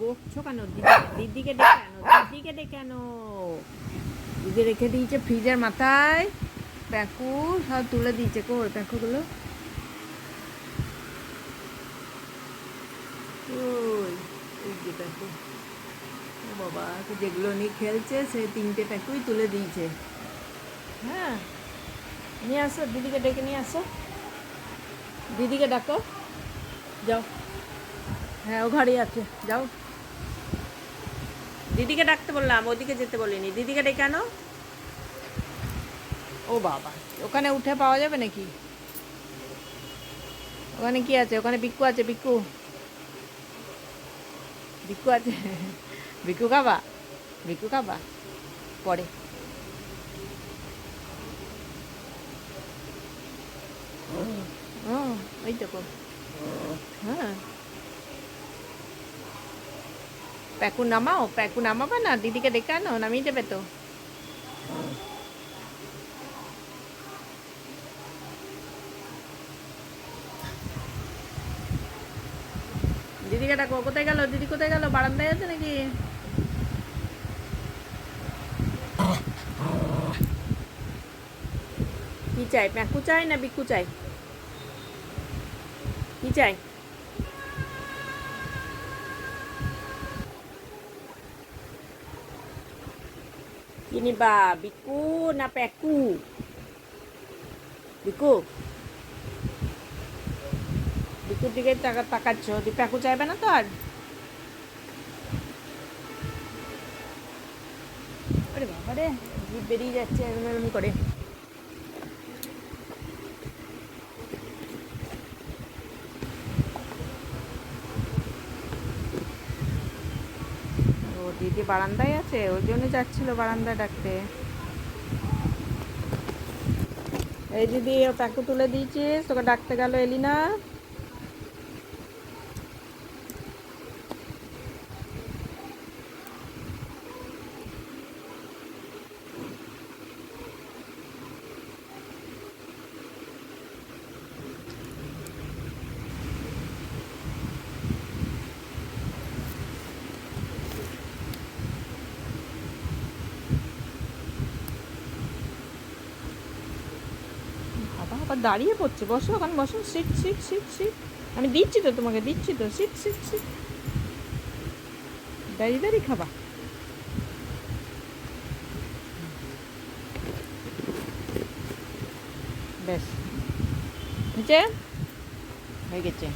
বকছো কেন? দিদি দিদিকে ডেকে আনো, দিদিকে ডেকে আনো। রেখে দিয়েছে ফ্রিজের মাথায়। প্যাকু সব তুলে দিয়েছে কো প্যাকুগুলো? প্যাকু। বাবা যেগুলো নিয়ে খেলছে, সেই তিনটে প্যাকুই তুলে দিয়েছে। হ্যাঁ নিয়ে আসো, দিদিকে ডেকে নিয়ে আসো। দিদিকে ডাকো। যাও। হ্যাঁ ও ঘরেই আছে। যাও। দিদিকে ডাকতে বললাম, ওদিকে যেতে বলিনি। দিদিকে ডেকে আনো। ও বাবা, ওখানে উঠে পাওয়া যাবে নাকি? ওখানে কি আছে? ওখানে বিক্কু আছে বিক্কু বিক্কু আছে? বিক্কু খাবা? বিক্কু খাবা? পরে। ওই দেখো হ্যাঁ। প্যাকু নামাও প্যাকু নামাবে না, দিদিকে ডেকে আনো, নামিয়ে দেবে তো। দিদিকে ডাকো কোথায় গেল? দিদি কোথায় গেল? বারান্দায় আছে নাকি? কি চাই? প্যাকু চাই না বিকু চাই? কি চাই? কি ba, বিকু না প্যাকু বিকু বিকুর দিকে তাকাচ্ছ দি প্যাকু চাইবে না তো আর আরে বাবা রে বেরিয়ে যাচ্ছে এরম করে ও দিদি বারান্দায় আছে ওই জন্য যাচ্ছিল বারান্দা ডাকতে। এই দিদি ও তাকে তুলে দিয়েছিস, তোকে ডাকতে গেল এলি না বাবা দাঁড়িয়ে পড়ছে। বসো ওখানে, বসো। সিট সিট সিট সিট আমি দিচ্ছি তো তোমাকে, দিচ্ছি তো। সিট সিট সিট দাঁড়িয়ে দাঁড়িয়ে খাবা। ব্যাস হয়ে গেছে।